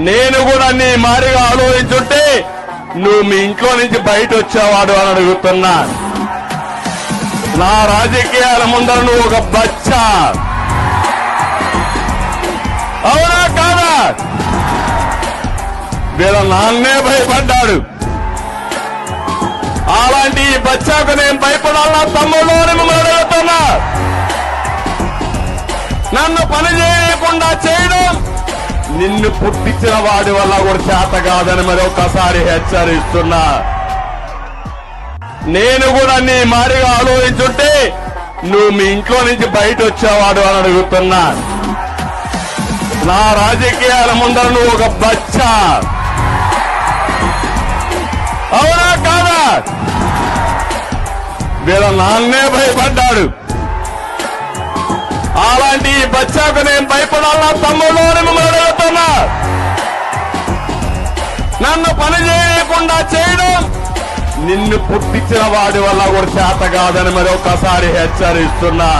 నేను కూడా నీ మారిగా ఆలోచించుంటే నువ్వు మీ ఇంట్లో నుంచి బయట వచ్చేవాడు అని అడుగుతున్నా. నా రాజకీయాల ముందర నువ్వు ఒక బచ్చా. అవునా కాదా? వీళ్ళ నాన్నే భయపడ్డాడు. అలాంటి ఈ బచ్చాకు నేను భయపడాలా తమ్ముడు అని మిమ్మల్ని అడుగుతున్నా. నన్ను పని చేయకుండా చేయడం నిన్ను పుట్టించిన వాడి వల్ల కూడా చేత కాదని మరి ఒకసారి హెచ్చరిస్తున్నా. నేను కూడా నీ మారిగా ఆలోచించుంటే నువ్వు మీ ఇంట్లో నుంచి బయట వచ్చేవాడు అని అడుగుతున్నా. నా రాజకీయాల ముందర నువ్వు ఒక బచ్చా. అవునా కాదా? వీళ్ళ నాన్నే భయపడ్డాడు. అలాంటి బచ్చాకు నేను భయపడాలా తమ్ముడు మిమ్మల్ని నన్ను పని చేయకుండా చేయడం. నిన్ను పుట్టించిన వాడి వల్ల కూడా చేత కాదని మరి ఒకసారి హెచ్చరిస్తున్నా.